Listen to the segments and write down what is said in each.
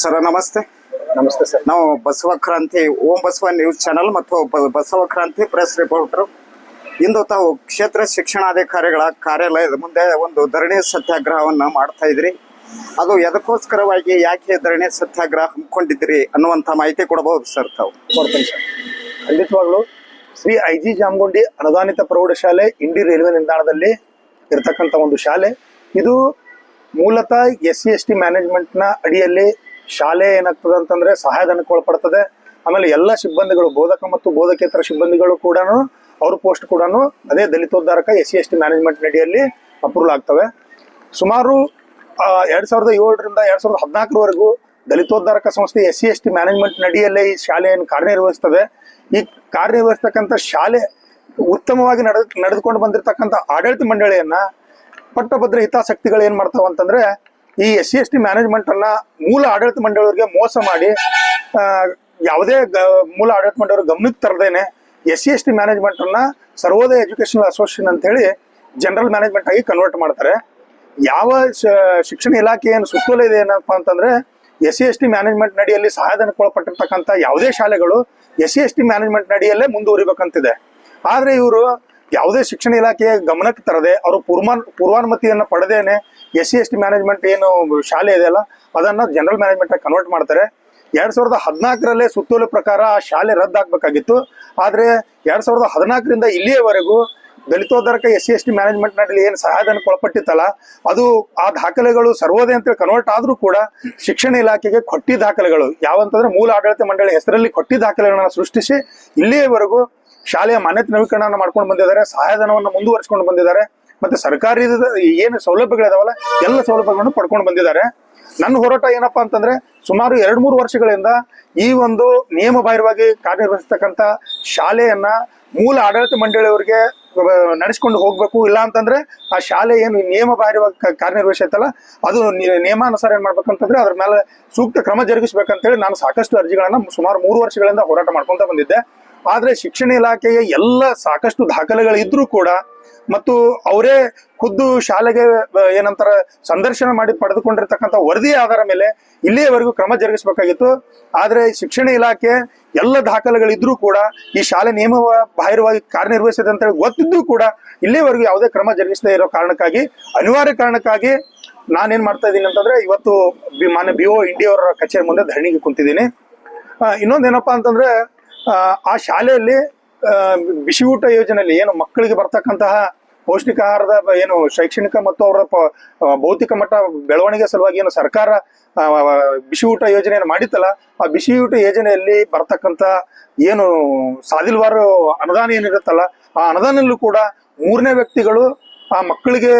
Sir ನಮಸ್ತೆ. ನಮಸ್ತೆ sir ನಾವು ಬಸವ ಕ್ರಾಂತಿ ಓಂ ಬಸವ ನ್ಯೂಸ್ ಚಾನಲ್ ಮತ್ತು ಬಸವ ಕ್ರಾಂತಿ ಪ್ರೆಸ್ ರಿಪೋರ್ಟರ್ ಇಂದು ತಾವು ಕ್ಷೇತ್ರ ಶಿಕ್ಷಣಾಧಿಕಾರಿಗಳ ಕಾರ್ಯಾಲಯದ ಮುಂದೆ ಒಂದು ಧರಣಿ ಸತ್ಯಾಗ್ರಹವನ್ನ ಮಾಡ್ತಾ ಇದ್ರಿ. ಅದು ಎದಕ್ಕೋಸ್ಕರವಾಗಿ ಯಾಕೆ ಧರಣಿ ಸತ್ಯಾಗ್ರಹ ಹಮ್ಮಿಕೊಂಡಿದ್ರಿ ಅನ್ನುವಂಥ ಮಾಹಿತಿ ಕೊಡಬಹುದು ಸರ್ ತಾವು. ಕೊಡ್ತೀನಿ ಸರ್ ಖಂಡಿತವಾಗ್ಲು ಶ್ರೀ ಐ ಜಿ ಜಾಮಗುಂಡಿ ಅನುದಾನಿತ ಪ್ರೌಢಶಾಲೆ ಇಂಡಿ ರೈಲ್ವೆ ನಿಲ್ದಾಣದಲ್ಲಿ ಇರತಕ್ಕಂಥ ಒಂದು ಶಾಲೆ. ಇದು ಮೂಲತಃ ಎಸ್ ಸಿ ಎಸ್ ಟಿ ಮ್ಯಾನೇಜ್ಮೆಂಟ್ನ ಅಡಿಯಲ್ಲಿ ಶಾಲೆ ಏನಾಗ್ತದೆ ಅಂತಂದ್ರೆ ಸಹಾಯಧನಕ್ಕೆ ಒಳಪಡ್ತದೆ ಆಮೇಲೆ ಎಲ್ಲ ಸಿಬ್ಬಂದಿಗಳು, ಬೋಧಕ ಮತ್ತು ಬೋಧಕೇತರ ಸಿಬ್ಬಂದಿಗಳು ಕೂಡ ಅವ್ರ ಪೋಸ್ಟ್ ಕೂಡ ಅದೇ Dalitoddharaka S C S T management ನಡಿಯಲ್ಲಿ approval ಆಗ್ತವೆ. ಸುಮಾರು ಎರಡ್ ಸಾವಿರದ ಏಳರಿಂದ ಎರಡ್ ಸಾವಿರದ ಹದಿನಾಲ್ಕರವರೆಗೂ ದಲಿತೋದ್ಧಾರಕ ಸಂಸ್ಥೆ S C S T management ನಡಿಯಲ್ಲೇ ಈ ಶಾಲೆಯನ್ನು ಕಾರ್ಯನಿರ್ವಹಿಸ್ತದೆ. ಈ ಕಾರ್ಯನಿರ್ವಹಿಸ್ತಕ್ಕಂಥ ಶಾಲೆ ಉತ್ತಮವಾಗಿ ನಡೆದು, ನಡೆದುಕೊಂಡು ಬಂದಿರತಕ್ಕಂಥ ಆಡಳಿತ ಮಂಡಳಿಯನ್ನ ಪಟ್ಟಭದ್ರ ಹಿತಾಸಕ್ತಿಗಳು ಏನ್ ಮಾಡ್ತಾವ ಅಂತಂದ್ರೆ ಈ S C S T management ಅನ್ನ ಮೂಲ ಆಡಳಿತ ಮಂಡಳಿಯವರಿಗೆ ಮೋಸ ಮಾಡಿ ಯಾವುದೇ ಮೂಲ ಆಡಳಿತ ಮಂಡಳಿಯವರು ಗಮನಕ್ಕೆ ತರದೇನೆ S C S T management ಅನ್ನ ಸರ್ವೋದಯ ಎಜುಕೇಶನಲ್ ಅಸೋಸಿಯೇಷನ್ ಅಂತ ಹೇಳಿ ಜನರಲ್ ಮ್ಯಾನೇಜ್ಮೆಂಟ್ ಆಗಿ ಕನ್ವರ್ಟ್ ಮಾಡ್ತಾರೆ. ಯಾವ ಶಿಕ್ಷಣ ಇಲಾಖೆ ಏನು ಸುತ್ತೋಲೆ ಇದೆ ಏನಪ್ಪಾ ಅಂತಂದ್ರೆ S C S T management ನಡಿಯಲ್ಲಿ ಸಹಾಯಧನಕ್ಕೆ ಒಳಪಟ್ಟಿರ್ತಕ್ಕಂಥ ಯಾವುದೇ ಶಾಲೆಗಳು S C S T management ನಡಿಯಲ್ಲೇ ಮುಂದುವರಿಬೇಕಂತಿದೆ. ಆದರೆ ಇವರು ಯಾವುದೇ ಶಿಕ್ಷಣ ಇಲಾಖೆಯ ಗಮನಕ್ಕೆ ತರದೆ ಅವರು ಪೂರ್ವಾನ್, ಪೂರ್ವಾನುಮತಿಯನ್ನು ಪಡೆದೇನೆ S C S T management ಏನು ಶಾಲೆ ಇದೆಯಲ್ಲ ಅದನ್ನ ಜನರಲ್ ಮ್ಯಾನೇಜ್ಮೆಂಟ್ ಆಗಿ ಕನ್ವರ್ಟ್ ಮಾಡ್ತಾರೆ. ಎರಡು ಸಾವಿರದ ಹದಿನಾಲ್ಕರಲ್ಲೇ ಸುತ್ತೋಲೆ ಪ್ರಕಾರ ಆ ಶಾಲೆ ರದ್ದಾಗಬೇಕಾಗಿತ್ತು. ಆದರೆ ಎರಡು ಸಾವಿರದ ಹದಿನಾಲ್ಕರಿಂದ ಇಲ್ಲಿಯವರೆಗೂ Dalitoddharaka S C S T ಮ್ಯಾನೇಜ್ಮೆಂಟ್ನಲ್ಲಿ ಏನು ಸಹಾಯಧನಕ್ಕೆ ಒಳಪಟ್ಟಿತ್ತಲ್ಲ ಅದು ಆ ದಾಖಲೆಗಳು ಸರ್ವೋದಯ ಅಂತ ಕನ್ವರ್ಟ್ ಆದರೂ ಕೂಡ ಶಿಕ್ಷಣ ಇಲಾಖೆಗೆ ಕೊಟ್ಟಿ ದಾಖಲೆಗಳು. ಯಾವಂತಂದ್ರೆ ಮೂಲ ಆಡಳಿತ ಮಂಡಳಿ ಹೆಸರಲ್ಲಿ ಕೊಟ್ಟಿ ದಾಖಲೆಗಳನ್ನು ಸೃಷ್ಟಿಸಿ ಇಲ್ಲಿಯವರೆಗೂ ಶಾಲೆಯ ಮಾನ್ಯತೆ ನವೀಕರಣ ಮಾಡ್ಕೊಂಡು ಬಂದಿದ್ದಾರೆ, ಸಹಾಯಧನವನ್ನು ಮುಂದುವರಿಸಿಕೊಂಡು ಬಂದಿದ್ದಾರೆ. ಮತ್ತೆ ಸರ್ಕಾರದ ಏನು ಸೌಲಭ್ಯಗಳಿದಾವಲ್ಲ, ಎಲ್ಲ ಸೌಲಭ್ಯಗಳನ್ನು ಪಡ್ಕೊಂಡು ಬಂದಿದ್ದಾರೆ. ನನ್ನ ಹೋರಾಟ ಏನಪ್ಪಾ ಅಂತಂದ್ರೆ, ಸುಮಾರು ಎರಡ್ ಮೂರು ವರ್ಷಗಳಿಂದ ಈ ಒಂದು ನಿಯಮ ಬಾಹಿರವಾಗಿ ಕಾರ್ಯನಿರ್ವಹಿಸ್ತಕ್ಕಂಥ ಶಾಲೆಯನ್ನ ಮೂಲ ಆಡಳಿತ ಮಂಡಳಿಯವರಿಗೆ ನಡೆಸ್ಕೊಂಡು ಹೋಗ್ಬೇಕು. ಇಲ್ಲ ಅಂತಂದ್ರೆ, ಆ ಶಾಲೆ ಏನು ನಿಯಮ ಬಾಹಿರವಾಗಿ ಕಾರ್ಯನಿರ್ವಹಿಸೈತಲ್ಲ ಅದು ನಿಯಮಾನುಸಾರ ಏನ್ ಮಾಡ್ಬೇಕಂತಂದ್ರೆ ಅದ್ರ ಮೇಲೆ ಸೂಕ್ತ ಕ್ರಮ ಜರುಗಿಸ್ಬೇಕಂತೇಳಿ ನಾನು ಸಾಕಷ್ಟು ಅರ್ಜಿಗಳನ್ನ ಸುಮಾರು ಮೂರು ವರ್ಷಗಳಿಂದ ಹೋರಾಟ ಮಾಡ್ಕೊಂತ ಬಂದಿದ್ದೆ. ಆದ್ರೆ ಶಿಕ್ಷಣ ಇಲಾಖೆಯ ಎಲ್ಲ ಸಾಕಷ್ಟು ದಾಖಲೆಗಳಿದ್ರೂ ಕೂಡ ಮತ್ತು ಅವರೇ ಖುದ್ದು ಶಾಲೆಗೆ ಏನಂತಾರ ಸಂದರ್ಶನ ಮಾಡಿ ಪಡೆದುಕೊಂಡಿರ್ತಕ್ಕಂಥ ವರದಿ ಆಧಾರ ಮೇಲೆ ಇಲ್ಲಿಯವರೆಗೂ ಕ್ರಮ ಜರುಗಿಸಬೇಕಾಗಿತ್ತು. ಆದ್ರೆ ಶಿಕ್ಷಣ ಇಲಾಖೆ ಎಲ್ಲ ದಾಖಲೆಗಳಿದ್ರೂ ಕೂಡ ಈ ಶಾಲೆ ನಿಯಮ ಬಾಹಿರವಾಗಿ ಕಾರ್ಯನಿರ್ವಹಿಸಿದೆ ಅಂತ ಹೇಳಿ ಗೊತ್ತಿದ್ದು ಕೂಡ ಇಲ್ಲಿಯವರೆಗೂ ಯಾವುದೇ ಕ್ರಮ ಜರುಗಿಸದೇ ಇರೋ ಕಾರಣಕ್ಕಾಗಿ ಅನಿವಾರ್ಯ ಕಾರಣಕ್ಕಾಗಿ ನಾನೇನ್ ಮಾಡ್ತಾ ಇದ್ದೀನಿ ಅಂತಂದ್ರೆ ಇವತ್ತು ಮಾನ್ಯ ಬಿ ಒ ಇಂಡಿಯವರ ಕಚೇರಿ ಮುಂದೆ ಧರಣಿಗೆ ಕುಂತಿದ್ದೀನಿ. ಇನ್ನೊಂದೇನಪ್ಪ ಅಂತಂದ್ರೆ ಆ, ಶಾಲೆಯಲ್ಲಿ ಬಿಸಿ ಊಟ ಯೋಜನೆಯಲ್ಲಿ ಏನು ಮಕ್ಕಳಿಗೆ ಬರ್ತಕ್ಕಂತಹ ಪೌಷ್ಟಿಕ ಆಹಾರದ ಏನು ಶೈಕ್ಷಣಿಕ ಮತ್ತು ಅವರ ಭೌತಿಕ ಮಟ್ಟ ಬೆಳವಣಿಗೆ ಸಲುವಾಗಿ ಏನು ಸರ್ಕಾರ ಬಿಸಿ ಊಟ ಯೋಜನೆಯನ್ನು ಮಾಡಿತ್ತಲ್ಲ, ಆ ಬಿಸಿ ಊಟ ಯೋಜನೆಯಲ್ಲಿ ಬರ್ತಕ್ಕಂಥ ಏನು ಸಾದಿಲ್ವಾರು ಅನುದಾನ ಏನಿರುತ್ತಲ್ಲ, ಆ ಅನುದಾನಲ್ಲೂ ಕೂಡ ಮೂರನೇ ವ್ಯಕ್ತಿಗಳು ಆ ಮಕ್ಕಳಿಗೆ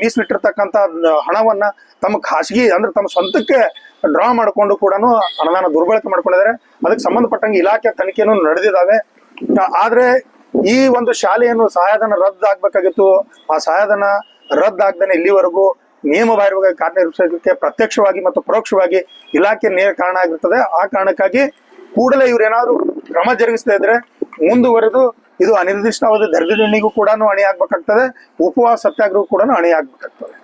ಮೀಸಲಿಟ್ಟಿರ್ತಕ್ಕಂಥ ಹಣವನ್ನ ತಮ್ಮ ಖಾಸಗಿ ಅಂದ್ರೆ ತಮ್ಮ ಸ್ವಂತಕ್ಕೆ ಡ್ರಾ ಮಾಡಿಕೊಂಡು ಕೂಡ ಅನುದಾನ ದುರ್ಬಳಕೆ ಮಾಡ್ಕೊಂಡಿದ್ದಾರೆ. ಅದಕ್ಕೆ ಸಂಬಂಧಪಟ್ಟಂಗೆ ಇಲಾಖೆ ತನಿಖೆನೂ ನಡೆದಿದ್ದಾವೆ. ಆದ್ರೆ ಈ ಒಂದು ಶಾಲೆಯನ್ನು ಸಹಾಯಧನ ರದ್ದಾಗಬೇಕಾಗಿತ್ತು ಆ ಸಹಾಯಧನ ರದ್ದಾಗ್ದೇನೆ ಇಲ್ಲಿವರೆಗೂ ನಿಯಮ ಬಾಹಿರವಾಗಿ ಕಾರ್ಯನಿರ್ವಹಿಸಲಿಕ್ಕೆ ಪ್ರತ್ಯಕ್ಷವಾಗಿ ಮತ್ತು ಪರೋಕ್ಷವಾಗಿ ಇಲಾಖೆ ನೇರ ಕಾರಣ ಆಗಿರ್ತದೆ. ಆ ಕಾರಣಕ್ಕಾಗಿ ಕೂಡಲೇ ಇವ್ರೇನಾದ್ರು ಕ್ರಮ ಜರುಗಿಸ್ತಾ ಇದ್ರೆ ಮುಂದುವರೆದು ಇದು ಅನಿರ್ದಿಷ್ಟವಾದ ಧರಣಿಗೂ ಕೂಡ ಅಣಿ ಆಗ್ಬೇಕಾಗ್ತದೆ. ಉಪವಾಸ ಸತ್ಯಾಗ್ರಹ ಕೂಡ ಅಣಿ ಆಗ್ಬೇಕಾಗ್ತದೆ.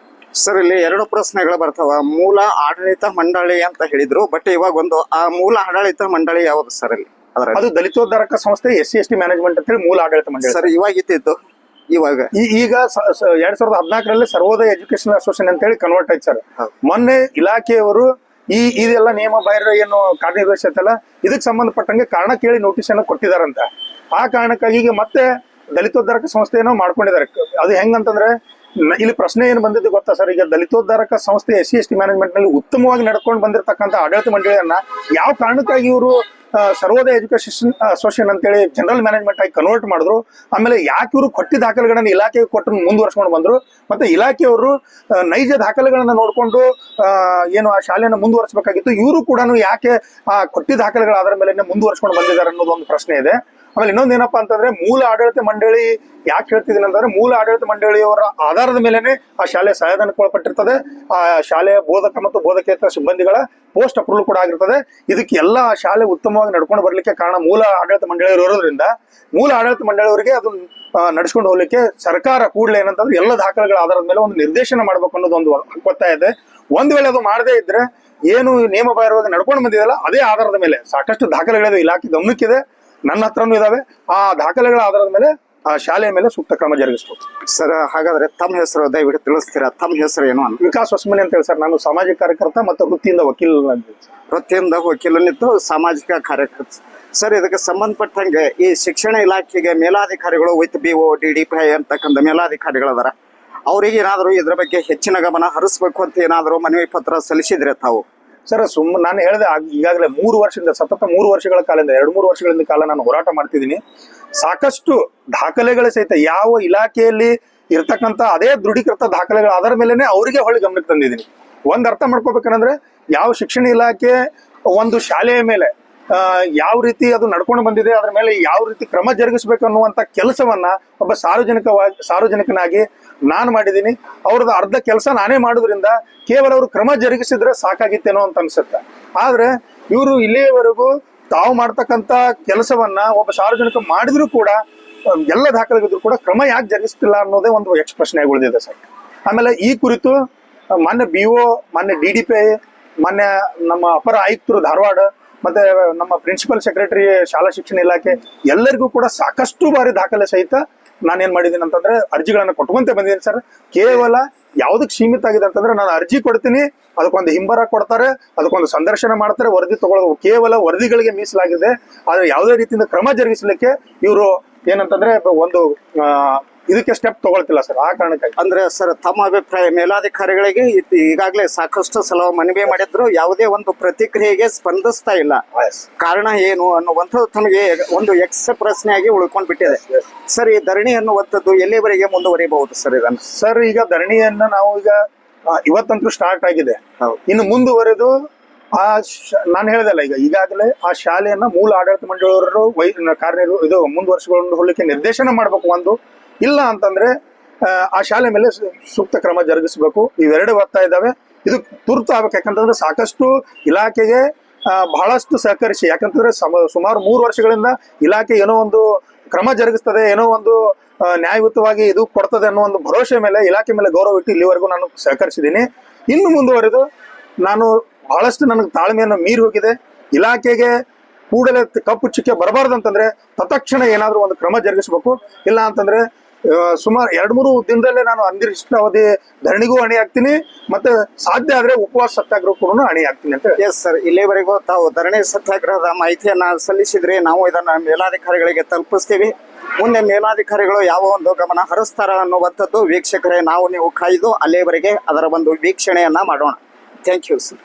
ಸರ್, ಇಲ್ಲಿ ಎರಡು ಪ್ರಶ್ನೆಗಳು ಬರ್ತಾವ. ಮೂಲ ಆಡಳಿತ ಮಂಡಳಿ ಅಂತ ಹೇಳಿದ್ರು. ಬಟ್ ಇವಾಗ ಒಂದು, ಆ ಮೂಲ ಆಡಳಿತ ಮಂಡಳಿ ಯಾವುದು ಸರ್ ಇಲ್ಲಿ ಅದು ದಲಿತೋದ್ಧಾರಕ ಸಂಸ್ಥೆ S C S T management ಅಂತ ಹೇಳಿ ಮೂಲ ಆಡಳಿತ ಮಂಡಳಿ ಸರ್ ಇವಾಗ ಇತ್ತು ಇವಾಗ. ಈಗ ಎರಡ್ ಸಾವಿರದ ಹದಿನಾಲ್ಕರಲ್ಲಿ ಸರ್ವೋದಯ ಎಜುಕೇಶನ್ ಅಸೋಸಿಯೇಷನ್ ಅಂತ ಹೇಳಿ ಕನ್ವರ್ಟ್ ಆಯ್ತು ಸರ್. ಮೊನ್ನೆ ಇಲಾಖೆಯವರು ಈ ಇದೆಲ್ಲ ನಿಯಮ ಬಾಹಿರ ಏನು ಕಾರ್ಯನಿರ್ವಹಿಸತ್ತಲ್ಲ ಇದಕ್ಕೆ ಸಂಬಂಧಪಟ್ಟಂಗೆ ಕಾರಣ ಕೇಳಿ ನೋಟಿಸ್ ಅನ್ನು ಕೊಟ್ಟಿದಾರಂತ. ಆ ಕಾರಣಕ್ಕಾಗಿ ಈಗ ಮತ್ತೆ ದಲಿತೋದ್ಧಾರಕ ಸಂಸ್ಥೆಯನ್ನು ಮಾಡ್ಕೊಂಡಿದ್ದಾರೆ. ಅದು ಹೆಂಗಂತಂದ್ರೆ ಅಂತಂದ್ರೆ ಇಲ್ಲಿ ಪ್ರಶ್ನೆ ಏನು ಬಂದಿದ್ದು ಗೊತ್ತಾ ಸರ್? ಈಗ ದಲಿತೋದ್ಧಾರಕ ಸಂಸ್ಥೆ ಎಸ್ ಸಿ ಎಸ್ ಟಿ ಮ್ಯಾನೇಜ್ಮೆಂಟ್ನಲ್ಲಿ ಉತ್ತಮವಾಗಿ ನಡ್ಕೊಂಡು ಬಂದಿರತಕ್ಕಂತ ಆಡಳಿತ ಮಂಡಳಿಯನ್ನ ಯಾವ ಕಾರಣಕ್ಕಾಗಿ ಇವರು ಸರ್ವೋದಯ ಎಜುಕೇಶನ್ ಅಸೋಸಿಯೇಷನ್ ಅಂತೇಳಿ ಜನರಲ್ ಮ್ಯಾನೇಜ್ಮೆಂಟ್ ಆಗಿ ಕನ್ವರ್ಟ್ ಮಾಡಿದ್ರು. ಆಮೇಲೆ ಯಾಕೆ ಇವರು ಕೊಟ್ಟಿ ದಾಖಲೆಗಳನ್ನ ಇಲಾಖೆಗೆ ಕೊಟ್ಟು ಮುಂದುವರ್ಸ್ಕೊಂಡು ಬಂದ್ರು. ಮತ್ತೆ ಇಲಾಖೆಯವರು ನೈಜ ದಾಖಲೆಗಳನ್ನ ನೋಡಿಕೊಂಡು ಏನು ಆ ಶಾಲೆಯನ್ನು ಮುಂದುವರಿಸಬೇಕಾಗಿತ್ತು. ಇವರು ಕೂಡ ಯಾಕೆ ಆ ಕೊಟ್ಟಿ ದಾಖಲೆಗಳ ಅದರ ಮೇಲೆ ಮುಂದುವರ್ಸ್ಕೊಂಡು ಬಂದಿದ್ದಾರೆ ಅನ್ನೋದು ಒಂದು ಪ್ರಶ್ನೆ ಇದೆ. ಆಮೇಲೆ ಇನ್ನೊಂದು ಏನಪ್ಪಾ ಅಂತಂದ್ರೆ ಮೂಲ ಆಡಳಿತ ಮಂಡಳಿ ಯಾಕೆ ಹೇಳ್ತಿದ್ದೀನಿ ಅಂತಂದ್ರೆ ಮೂಲ ಆಡಳಿತ ಮಂಡಳಿಯವರ ಆಧಾರದ ಮೇಲೆನೆ ಆ ಶಾಲೆ ಸಹಾಯಧನಕ್ಕೆ ಒಳಪಟ್ಟಿರ್ತದೆ. ಆ ಶಾಲೆಯ ಬೋಧಕ ಮತ್ತು ಬೋಧಕೇತರ ಸಿಬ್ಬಂದಿಗಳ ಪೋಸ್ಟ್ ಅಪ್ರೂವಲ್ ಕೂಡ ಆಗಿರ್ತದೆ. ಇದಕ್ಕೆ ಎಲ್ಲ ಶಾಲೆ ಉತ್ತಮವಾಗಿ ನಡ್ಕೊಂಡು ಬರ್ಲಿಕ್ಕೆ ಕಾರಣ ಮೂಲ ಆಡಳಿತ ಮಂಡಳಿಯವರು ಇರೋದ್ರಿಂದ, ಮೂಲ ಆಡಳಿತ ಮಂಡಳಿಯವರಿಗೆ ಅದು ನಡ್ಸ್ಕೊಂಡು ಹೋಗ್ಲಿಕ್ಕೆ ಸರ್ಕಾರ ಕೂಡಲೇ ಏನಂತಂದ್ರೆ ಎಲ್ಲ ದಾಖಲೆಗಳ ಆಧಾರದ ಮೇಲೆ ಒಂದು ನಿರ್ದೇಶನ ಮಾಡ್ಬೇಕು ಅನ್ನೋದು ಒಂದು ಒತ್ತಾಯ ಇದೆ. ಒಂದ್ ವೇಳೆ ಅದು ಮಾಡದೇ ಇದ್ರೆ ಏನು ನಿಯಮ ಬಾಹಿರವಾಗಿ ನಡ್ಕೊಂಡು ಬಂದಿದೆಯಲ್ಲ, ಅದೇ ಆಧಾರದ ಮೇಲೆ ಸಾಕಷ್ಟು ದಾಖಲೆಗಳಿದೆ, ಇಲಾಖೆ ಗಮನಕ್ಕಿದೆ. ನನ್ನ ಹತ್ರನೂ ಇದಾವೆ. ಆ ದಾಖಲೆಗಳ ಆಧಾರದ ಮೇಲೆ ಆ ಶಾಲೆಯ ಮೇಲೆ ಸೂಕ್ತ ಕ್ರಮ ಜರುಗಿಸಬಹುದು ಸರ್ ಹಾಗಾದ್ರೆ ತಮ್ಮ ಹೆಸರು ದಯವಿಟ್ಟು ತಿಳಿಸ್ತೀರಾ? ತಮ್ಮ ಹೆಸರು ಏನು ಅಂತ? ವಿಕಾಸ್ ಹೊಸಮನಿ ಅಂತ ಹೇಳಿ ಸರ್ ನಾನು ಸಾಮಾಜಿಕ ಕಾರ್ಯಕರ್ತ ಮತ್ತು ವೃತ್ತಿಯಿಂದ ವಕೀಲ ವೃತ್ತಿಯಿಂದ ವಕೀಲನಿದ್ದು ಸಾಮಾಜಿಕ ಕಾರ್ಯಕರ್ತ. ಸರ್ ಇದಕ್ಕೆ ಸಂಬಂಧಪಟ್ಟಂಗೆ ಈ ಶಿಕ್ಷಣ ಇಲಾಖೆಗೆ ಮೇಲಾಧಿಕಾರಿಗಳು with B O D D P I ಅಂತಕ್ಕಂಥ ಮೇಲಾಧಿಕಾರಿಗಳದಾರ. ಅವರಿಗೆ ಏನಾದರೂ ಇದ್ರ ಬಗ್ಗೆ ಹೆಚ್ಚಿನ ಗಮನ ಹರಿಸ್ಬೇಕು ಅಂತ ಏನಾದರೂ ಮನವಿ ಪತ್ರ ಸಲ್ಲಿಸಿದ್ರೆ ತಾವು? ಸರ್, ಸುಮ್ ನಾನು ಹೇಳಿದೆ ಈಗಾಗಲೇ ಮೂರು ವರ್ಷದಿಂದ, ಸತತ ಮೂರು ವರ್ಷಗಳ ಕಾಲದಿಂದ ಎರಡು ಮೂರು ವರ್ಷಗಳಿಂದ ಕಾಲ ನಾನು ಹೋರಾಟ ಮಾಡ್ತಿದ್ದೀನಿ. ಸಾಕಷ್ಟು ದಾಖಲೆಗಳ ಸಹಿತ ಯಾವ ಇಲಾಖೆಯಲ್ಲಿ ಇರ್ತಕ್ಕಂಥ ಅದೇ ದೃಢೀಕೃತ ದಾಖಲೆಗಳು ಅದರ ಮೇಲೆನೆ ಅವರಿಗೆ ಹೊಳಿ ಗಮನಕ್ಕೆ ತಂದಿದ್ದೀನಿ. ಒಂದು ಅರ್ಥ ಮಾಡ್ಕೋಬೇಕಂದ್ರೆ, ಯಾವ ಶಿಕ್ಷಣ ಇಲಾಖೆ ಒಂದು ಶಾಲೆಯ ಮೇಲೆ ಯಾವ ರೀತಿ ಅದು ನಡ್ಕೊಂಡು ಬಂದಿದೆ, ಅದ್ರ ಮೇಲೆ ಯಾವ ರೀತಿ ಕ್ರಮ ಜರುಗಿಸ್ಬೇಕು ಅನ್ನುವಂತ ಕೆಲಸವನ್ನ ಒಬ್ಬ ಸಾರ್ವಜನಿಕವಾಗಿ, ಸಾರ್ವಜನಿಕನಾಗಿ ನಾನು ಮಾಡಿದ್ದೀನಿ ಅವ್ರದ್ದು ಅರ್ಧ ಕೆಲಸ ನಾನೇ ಮಾಡೋದ್ರಿಂದ ಕೇವಲ ಅವರು ಕ್ರಮ ಜರುಗಿಸಿದ್ರೆ ಸಾಕಾಗಿತ್ತೇನೋ ಅಂತ ಅನ್ಸುತ್ತೆ. ಆದ್ರೆ ಇವರು ಇಲ್ಲಿಯವರೆಗೂ ತಾವು ಮಾಡ್ತಕ್ಕಂಥ ಕೆಲಸವನ್ನ ಒಬ್ಬ ಸಾರ್ವಜನಿಕ ಮಾಡಿದ್ರು ಕೂಡ, ಎಲ್ಲ ದಾಖಲೆಗಿದ್ರು ಕೂಡ ಕ್ರಮ ಯಾಕೆ ಜರುಗಿಸ್ತಿಲ್ಲ ಅನ್ನೋದೇ ಒಂದು ಯಕ್ಷ ಪ್ರಶ್ನೆ ಉಳಿದಿದೆ ಸರ್. ಆಮೇಲೆ ಈ ಕುರಿತು ಮೊನ್ನೆ ಬಿ ಮಾನ್ಯ ಡಿ ಡಿ ಐ, ಮಾನ್ಯ ನಮ್ಮ ಅಪರ ಆಯುಕ್ತರು ಧಾರವಾಡ ಮತ್ತೆ ನಮ್ಮ ಪ್ರಿನ್ಸಿಪಲ್ ಸೆಕ್ರೆಟರಿ ಶಾಲಾ ಶಿಕ್ಷಣ ಇಲಾಖೆ ಎಲ್ಲರಿಗೂ ಕೂಡ ಸಾಕಷ್ಟು ಬಾರಿ ದಾಖಲೆ ಸಹಿತ ನಾನೇನ್ ಮಾಡಿದ್ದೀನಿ ಅಂತಂದ್ರೆ ಅರ್ಜಿಗಳನ್ನ ಕೊಟ್ಕೊಂತ ಬಂದಿದ್ದೀನಿ ಸರ್. ಕೇವಲ ಯಾವ್ದಕ್ಕೆ ಸೀಮಿತ ಆಗಿದೆ ಅಂತಂದ್ರೆ ನಾನು ಅರ್ಜಿ ಕೊಡ್ತೀನಿ, ಅದಕ್ಕೊಂದು ಹಿಂಬರ ಕೊಡ್ತಾರೆ, ಅದಕ್ಕೊಂದು ಸಂದರ್ಶನ ಮಾಡ್ತಾರೆ, ವರದಿ ತಗೊಳ್ಳೋದು. ಕೇವಲ ವರದಿಗಳಿಗೆ ಮೀಸಲಾಗಿದೆ. ಆದ್ರೆ ಯಾವುದೇ ರೀತಿಯಿಂದ ಕ್ರಮ ಜರುಗಿಸಲಿಕ್ಕೆ ಇವರು ಏನಂತಂದ್ರೆ ಒಂದು ಇದಕ್ಕೆ ಸ್ಟೆಪ್ ತಗೊಳ್ತಿಲ್ಲ ಸರ್ ಆ ಕಾರಣಕ್ಕಾಗಿ. ಅಂದ್ರೆ ಸರ್ ತಮ್ಮ ಅಭಿಪ್ರಾಯ ಮೇಲಾಧಿಕಾರಿಗಳಿಗೆ ಇದ್- ಈಗಾಗಲೇ ಸಾಕಷ್ಟು ಸಲ ಮನವಿ ಮಾಡಿದ್ರು ಯಾವುದೇ ಒಂದು ಪ್ರತಿಕ್ರಿಯೆಗೆ ಸ್ಪಂದಿಸ್ತಾ ಇಲ್ಲ. ಕಾರಣ ಏನು ಅನ್ನುವಂಥದ್ದು ತಮಗೆ ಒಂದು ಎಕ್ಸ್ ಪ್ರಶ್ನೆಯಾಗಿ ಉಳ್ಕೊಂಡ್ ಬಿಟ್ಟಿದೆ. ಸರ್ ಈ ಧರಣಿ ಅನ್ನುವಂಥದ್ದು ಎಲ್ಲಿವರೆಗೆ ಮುಂದುವರಿಬಹುದು ಸರ್ ಇದನ್ನು? ಸರ್ ಈಗ ಧರಣಿಯನ್ನ ನಾವು ಈಗ ಆ, ಇವತ್ತಂತೂ ಸ್ಟಾರ್ಟ್ ಆಗಿದೆ. ಹೌದು. ಇನ್ನು ಮುಂದುವರೆದು ಆ ನಾನು ಹೇಳ್ದಲ್ಲ ಈಗ ಈಗಾಗಲೇ ಆ ಶಾಲೆಯನ್ನ ಮೂಲ ಆಡಳಿತ ಮಂಡಳಿಯವರು ವೈ ಕಾರ್ಯ ಇದು ಮುಂದುವರ್ಸಿಕೊಂಡು ಹೋಗ್ಲಿಕ್ಕೆ ನಿರ್ದೇಶನ ಮಾಡ್ಬೇಕು ಒಂದು ಇಲ್ಲ ಅಂತಂದ್ರೆ ಆ, ಶಾಲೆ ಮೇಲೆ ಸೂಕ್ತ ಕ್ರಮ ಜರುಗಿಸಬೇಕು. ಇವೆರಡು ಬರ್ತಾ ಇದ್ದಾವೆ. ಇದು ತುರ್ತು ಆಗ್ಬೇಕು. ಯಾಕಂತಂದ್ರೆ ಸಾಕಷ್ಟು ಇಲಾಖೆಗೆ ಬಹಳಷ್ಟು ಸಹಕರಿಸಿ ಯಾಕಂತಂದ್ರೆ ಸಮ- ಸುಮಾರು ಮೂರು ವರ್ಷಗಳಿಂದ ಇಲಾಖೆ ಏನೋ ಒಂದು ಕ್ರಮ ಜರುಗಿಸ್ತದೆ ಏನೋ ಒಂದು ನ್ಯಾಯಯುತವಾಗಿ ಇದು ಕೊಡ್ತದೆ ಅನ್ನೋ ಒಂದು ಭರವಸೆ ಮೇಲೆ ಇಲಾಖೆ ಮೇಲೆ ಗೌರವ ಇಟ್ಟು ಇಲ್ಲಿವರೆಗೂ ನಾನು ಸಹಕರಿಸಿದ್ದೀನಿ. ಇನ್ನು ಮುಂದುವರೆದು ನಾನು ಬಹಳಷ್ಟು ನನಗೆ ತಾಳ್ಮೆಯನ್ನು ಮೀರಿ ಹೋಗಿದೆ. ಇಲಾಖೆಗೆ ಕೂಡಲೇ ಕಪ್ಪು ಚುಕ್ಕೆ ಬರಬಾರ್ದು ಅಂತಂದ್ರೆ ತತ್ಕ್ಷಣ ಏನಾದರೂ ಒಂದು ಕ್ರಮ ಜರುಗಿಸಬೇಕು. ಇಲ್ಲ ಅಂತಂದ್ರೆ ಸುಮಾರು ಎರಡು ಮೂರು ದಿನದಲ್ಲೇ ನಾನು ಅನಿರ್ದಿಷ್ಟ ಅವಧಿ ಧರಣಿಗೂ ಅಣಿ ಹಾಕ್ತೀನಿ ಮತ್ತೆ ಸಾಧ್ಯ ಆದ್ರೆ ಉಪವಾಸ ಸತ್ಯಾಗ್ರಹ ಕೂಡ ಅಣಿ ಹಾಕ್ತೀನಿ ಅಂತ ಎಸ್ ಸರ್ ಇಲ್ಲಿವರೆಗೂ ತಾವು ಧರಣಿ ಸತ್ಯಾಗ್ರಹದ ಮಾಹಿತಿಯನ್ನ ಸಲ್ಲಿಸಿದ್ರೆ ನಾವು ಇದನ್ನ ಮೇಲಾಧಿಕಾರಿಗಳಿಗೆ ತಲುಪಿಸ್ತೀವಿ. ಮುಂದೆ ಮೇಲಾಧಿಕಾರಿಗಳು ಯಾವ ಒಂದು ಗಮನ ಹರಿಸ್ತಾರ ಅನ್ನುವಂಥದ್ದು ವೀಕ್ಷಕರೇ ನಾವು ನೀವು ಕಾಯ್ದು ಅಲ್ಲಿವರೆಗೆ ಅದರ ಒಂದು ವೀಕ್ಷಣೆಯನ್ನ ಮಾಡೋಣ. Thank you sir